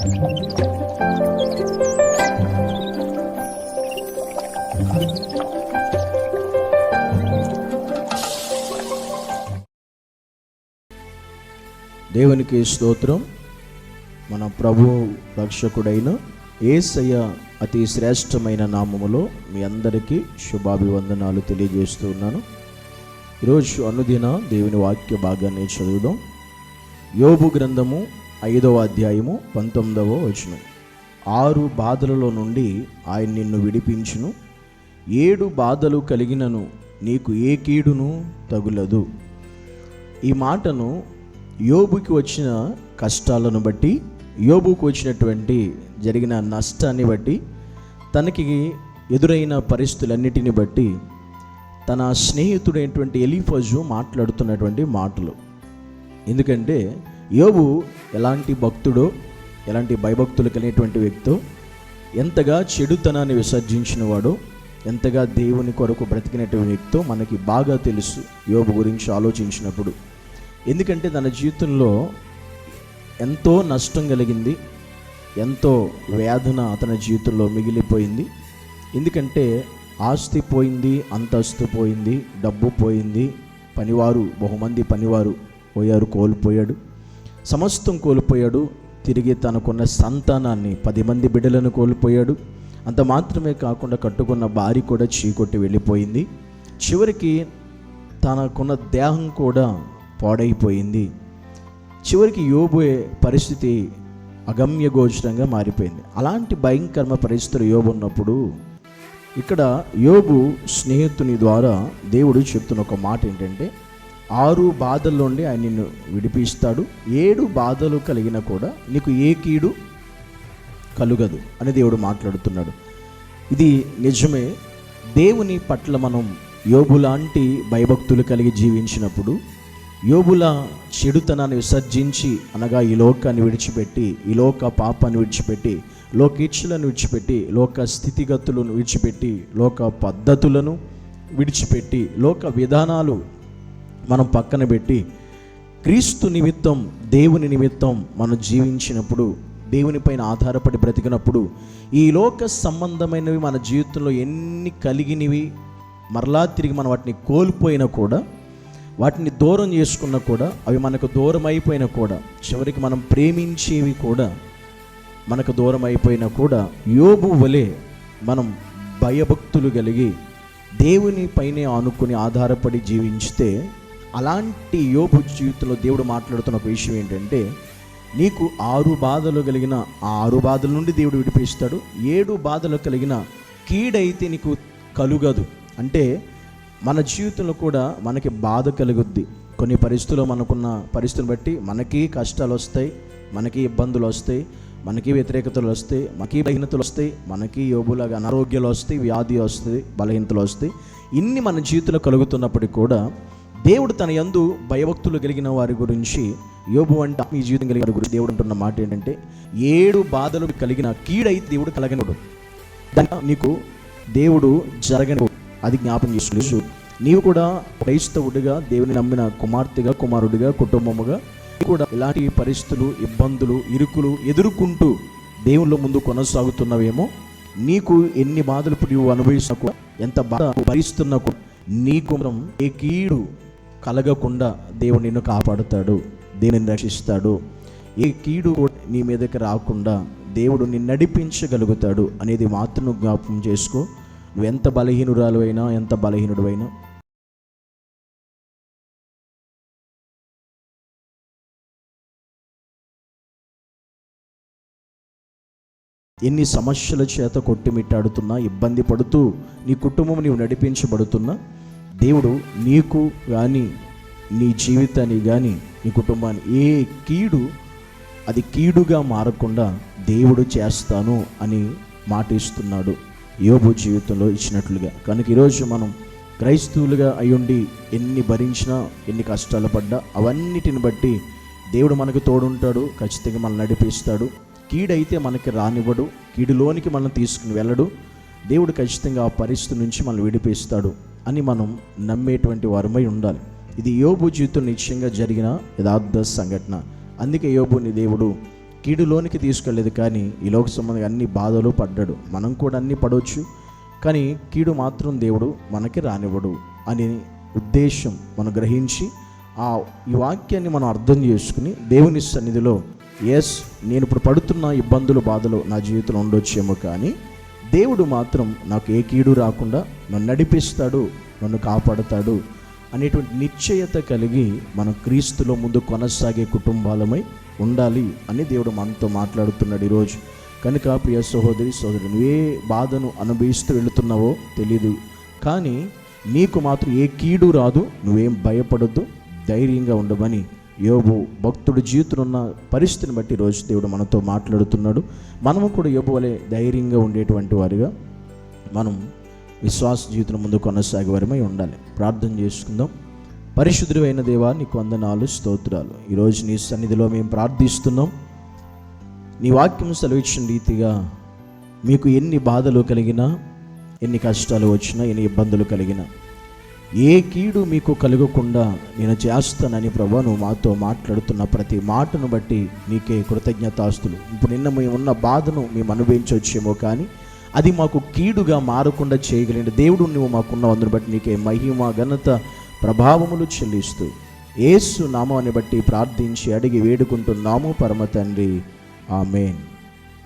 దేవునికి స్తోత్రం. మన ప్రభు రక్షకుడైన ఏసయ్య అతి శ్రేష్టమైన నామములో మీ అందరికీ శుభాభివందనాలు తెలియజేస్తూ ఉన్నాను. ఈరోజు అనుదిన దేవుని వాక్య భాగాన్ని చదువుదాం. యోబు గ్రంథము ఐదవ అధ్యాయము పంతొమ్మిదవ వచనం. ఆరు బాధలలో నుండి ఆయన నిన్ను విడిపించును. ఏడు బాధలు కలిగినను నీకు ఏ కీడును తగులదు. ఈ మాటను యోబుకి వచ్చిన కష్టాలను బట్టి యోబుకు వచ్చినటువంటి జరిగిన నష్టాన్ని బట్టి తనకి ఎదురైన పరిస్థితులన్నిటిని బట్టి తన స్నేహితుడైనటువంటి ఎలిఫజు మాట్లాడుతున్నటువంటి మాటలు. ఎందుకంటే యోబు ఎలాంటి భక్తుడో ఎలాంటి భయభక్తులు కలిగినటువంటి వ్యక్తో ఎంతగా చెడుతనాన్ని విసర్జించిన వాడో ఎంతగా దేవుని కొరకు బ్రతికినటువంటి వ్యక్తో మనకి బాగా తెలుసు యోబు గురించి ఆలోచించినప్పుడు. ఎందుకంటే తన జీవితంలో ఎంతో నష్టం కలిగింది ఎంతో వేదన అతని జీవితంలో మిగిలిపోయింది. ఎందుకంటే ఆస్తి పోయింది అంతస్తు పోయింది డబ్బు పోయింది పనివారు బహుమంది పనివారు పోయారు కోల్పోయాడు. సమస్తం కోల్పోయాడు. తిరిగి తనకున్న సంతానాన్ని పది మంది బిడ్డలను కోల్పోయాడు. అంత మాత్రమే కాకుండా కట్టుకున్న భార్య కూడా చీకొట్టి వెళ్ళిపోయింది. చివరికి తనకున్న దేహం కూడా పాడైపోయింది. చివరికి యోబోయే పరిస్థితి అగమ్య గోచరంగా మారిపోయింది. అలాంటి భయంకరమ పరిస్థితులు యోబు ఉన్నప్పుడు ఇక్కడ యోబు స్నేహితుని ద్వారా దేవుడు చెప్తున్న ఒక మాట ఏంటంటే ఆరు బాధల నుండి ఆయన నిన్ను విడిపిస్తాడు. ఏడు బాధలు కలిగినా కూడా నీకు ఏ కీడు కలుగదు అని దేవుడు మాట్లాడుతున్నాడు. ఇది నిజమే. దేవుని పట్ల మనం యోబు లాంటి భయభక్తులు కలిగి జీవించినప్పుడు యోబుల చెడుతనాన్ని విసర్జించి అనగా ఈ లోకాన్ని విడిచిపెట్టి ఈ లోక పాపాన్ని విడిచిపెట్టి లోకేచ్ఛలను విడిచిపెట్టి లోక స్థితిగతులను విడిచిపెట్టి లోక పద్ధతులను విడిచిపెట్టి లోక విధానాలు మనం పక్కన పెట్టి క్రీస్తు నిమిత్తం దేవుని నిమిత్తం మనం జీవించినప్పుడు దేవునిపైన ఆధారపడి బ్రతికినప్పుడు ఈ లోక సంబంధమైనవి మన జీవితంలో ఎన్ని కలిగినవి మరలా తిరిగి మనం వాటిని కోల్పోయినా కూడా వాటిని దూరం చేసుకున్నా కూడా అవి మనకు దూరం అయిపోయినా కూడా చివరికి మనం ప్రేమించేవి కూడా మనకు దూరం అయిపోయినా కూడా యోబు వలె మనం భయభక్తులు కలిగి దేవుని పైనే ఆనుకుని ఆధారపడి జీవించితే అలాంటి యోబు జీవితంలో దేవుడు మాట్లాడుతున్న ఒక విషయం ఏంటంటే నీకు ఆరు బాధలు కలిగిన ఆ ఆరు బాధల నుండి దేవుడు విడిపిస్తాడు. ఏడు బాధలు కలిగిన కీడైతే నీకు కలుగదు. అంటే మన జీవితంలో కూడా మనకి బాధ కలుగుద్ది. కొన్ని పరిస్థితుల్లో మనకున్న పరిస్థితులను బట్టి మనకి కష్టాలు వస్తాయి మనకి ఇబ్బందులు వస్తాయి మనకి వ్యతిరేకతలు వస్తాయి మనకి బలహీనతలు వస్తాయి మనకి యోబులాగా అనారోగ్యాలు వస్తాయి వ్యాధి వస్తాయి బలహీనతలు వస్తాయి. ఇన్ని మన జీవితంలో కలుగుతున్నప్పటికీ కూడా దేవుడు తన యందు భయభక్తులు కలిగిన వారి గురించి యోబు అంటే మీ జీవితం కలిగిన వారి గురించి దేవుడు అంటున్న మాట ఏంటంటే ఏడు బాధలు కలిగిన కీడై దేవుడు కలగనడు దాని నీకు దేవుడు జరగను అది జ్ఞాపం చేసుకోలేదు నీవు కూడా క్రైస్తవుడిగా దేవుని నమ్మిన కుమార్తెగా కుమారుడిగా కుటుంబముగా కూడా ఇలాంటి పరిస్థితులు ఇబ్బందులు ఇరుకులు ఎదుర్కొంటూ దేవుళ్ళ ముందు కొనసాగుతున్నవేమో నీకు ఎన్ని బాధలు ఇప్పుడు నువ్వు అనుభవిస్తున్నా కూడా, ఎంత బాధ భరిస్తున్నా కూడా నీకు ఏ కీడు కలగకుండా దేవుడు నిన్ను కాపాడుతాడు దేవుని రక్షిస్తాడు. ఏ కీడు నీ మీదకి రాకుండా దేవుడు నిన్ను నడిపించగలుగుతాడు అనేది మాత్రం జ్ఞాపకం చేసుకో. నువ్వు ఎంత బలహీనురాలు అయినా ఎంత బలహీనుడువైనా ఎన్ని సమస్యల చేత కొట్టిమిట్టాడుతున్నా ఇబ్బంది పడుతూ నీ కుటుంబం నీవు నడిపించబడుతున్నా దేవుడు నీకు కానీ నీ జీవితాన్ని కానీ నీ కుటుంబాన్ని ఏ కీడు అది కీడుగా మారకుండా దేవుడు చేస్తాను అని మాట ఇస్తున్నాడు యోబు జీవితంలో ఇచ్చినట్లుగా. కనుక ఈరోజు మనం క్రైస్తవులుగా అయ్యుండి ఎన్ని భరించినా ఎన్ని కష్టాలు పడ్డా అవన్నిటిని బట్టి దేవుడు మనకు తోడుంటాడు ఖచ్చితంగా మనల్ని నడిపిస్తాడు. కీడైతే మనకి రానివ్వడు కీడులోనికి మనం తీసుకుని వెళ్ళడు. దేవుడు ఖచ్చితంగా ఆ పరిస్థితి నుంచి మనల్ని విడిపిస్తాడు. అని మనం నమ్మేటువంటి వారమై ఉండాలి. ఇది యోబు జీవితం నిశ్చయంగా జరిగిన యథార్థ సంఘటన. అందుకే యోబుని దేవుడు కీడులోనికి తీసుకెళ్ళలేదు కానీ ఈ లోక సంబంధంగా అన్ని బాధలు పడ్డాడు. మనం కూడా అన్ని పడవచ్చు. కానీ కీడు మాత్రం దేవుడు మనకి రానివ్వడు అని ఉద్దేశం మనం గ్రహించి ఆ ఈ వాక్యాన్ని మనం అర్థం చేసుకుని దేవుని సన్నిధిలో ఎస్ నేను ఇప్పుడు పడుతున్న ఇబ్బందులు బాధలు నా జీవితంలో ఉండొచ్చేమో కానీ దేవుడు మాత్రం నాకు ఏ కీడు రాకుండా నన్ను నడిపిస్తాడు నన్ను కాపాడుతాడు అనేటువంటి నిశ్చయత కలిగి మనం క్రీస్తులో ముందు కొనసాగే కుటుంబాలమై ఉండాలి అని దేవుడు మనతో మాట్లాడుతున్నాడు ఈరోజు. కనుక ప్రియ సహోదరి సహోదరు నువ్వే బాధను అనుభవిస్తూ వెళుతున్నావో తెలీదు. కానీ నీకు మాత్రం ఏ కీడు రాదు నువ్వేం భయపడొద్దు ధైర్యంగా ఉండమని యోబు భక్తుడు జీవితంలో ఉన్న పరిస్థితిని బట్టి రోజు దేవుడు మనతో మాట్లాడుతున్నాడు. మనము కూడా యోబు వలె ధైర్యంగా ఉండేటువంటి వారిగా మనం విశ్వాస జీవితం ముందు కొనసాగే వారమై ఉండాలి. ప్రార్థన చేసుకుందాం. పరిశుద్ధుడు అయిన దేవా నీకు వందనాలు స్తోత్రాలు. ఈరోజు నీ సన్నిధిలో మేము ప్రార్థిస్తున్నాం. నీ వాక్యం సెలవిచ్చిన రీతిగా మీకు ఎన్ని బాధలు కలిగినా ఎన్ని కష్టాలు వచ్చినా ఎన్ని ఇబ్బందులు కలిగినా ఏ కీడు మీకు కలగకుండా నేను చేస్తానని ప్రభా నువ్వు మాతో మాట్లాడుతున్న ప్రతి మాటను బట్టి నీకే కృతజ్ఞతాస్తులు. ఇప్పుడు నిన్న మేము ఉన్న బాధను మేము అనుభవించవచ్చేమో కానీ అది మాకు కీడుగా మారకుండా చేయగలిగిన దేవుడు నువ్వు మాకున్న అందుని బట్టి నీకే మహిమ ఘనత ప్రభావములు చెల్లిస్తూ ఏసు నామాన్ని బట్టి ప్రార్థించి అడిగి వేడుకుంటున్నాము పరమ తండ్రి. ఆమెన్.